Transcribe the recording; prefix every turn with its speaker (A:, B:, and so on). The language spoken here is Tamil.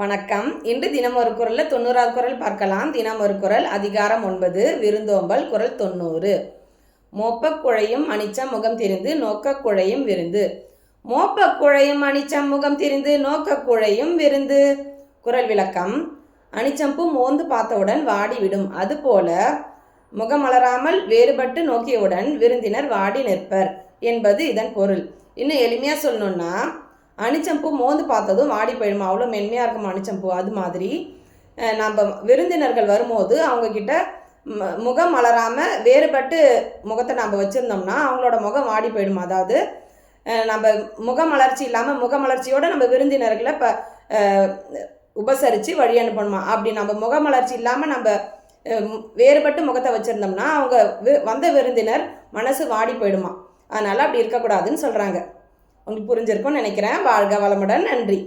A: வணக்கம். இன்று தினம் ஒரு குரலில் தொண்ணூறாவது குரல் பார்க்கலாம். தினம் ஒரு குரல் அதிகாரம் ஒன்பது விருந்தோம்பல் குரல் தொண்ணூறு. மோப்பக்குழையும் அணிச்சம் அனிச்சம் முகம் திரிந்து நோக்கக்குழையும் விருந்து. மோப்பக்குழையும் அணிச்சம் அனிச்சம் முகம் திரிந்து நோக்கக்குழையும் விருந்து. குரல் விளக்கம். அனிச்சம்பூ மோந்து பார்த்தவுடன் வாடிவிடும். அதுபோல முகமலராமல் வேறுபட்டு நோக்கியவுடன் விருந்தினர் வாடி நிற்பர் என்பது இதன் பொருள். இன்னும் எளிமையாக சொல்லணுன்னா அனிச்சம்பூ மோந்து பார்த்ததும் வாடி போயிடுமா? அவ்வளோ மென்மையாக இருக்கும் அனிச்சம்பூ அது மாதிரி. நம்ம விருந்தினர்கள் வரும்போது அவங்கக்கிட்ட முகம் மலராமல் வேறுபட்டு முகத்தை நம்ம வச்சுருந்தோம்னா அவங்களோட முகம் வாடி போயிடுமா? அதாவது நம்ம முகமலர்ச்சி இல்லாமல் முகமலர்ச்சியோடு நம்ம விருந்தினர்களை இப்போ உபசரித்து வழி அனுப்பணுமா? அப்படி நம்ம முகமலர்ச்சி இல்லாமல் நம்ம வேறுபட்டு முகத்தை வச்சுருந்தோம்னா அவங்க வி- வந்த விருந்தினர் மனசு வாடி போயிடுமா? அதனால் அப்படி இருக்கக்கூடாதுன்னு சொல்கிறாங்க உங்களுக்கு புரிஞ்சிருக்கும்னு நினைக்கிறேன். வாழ்க வளமுடன். நன்றி.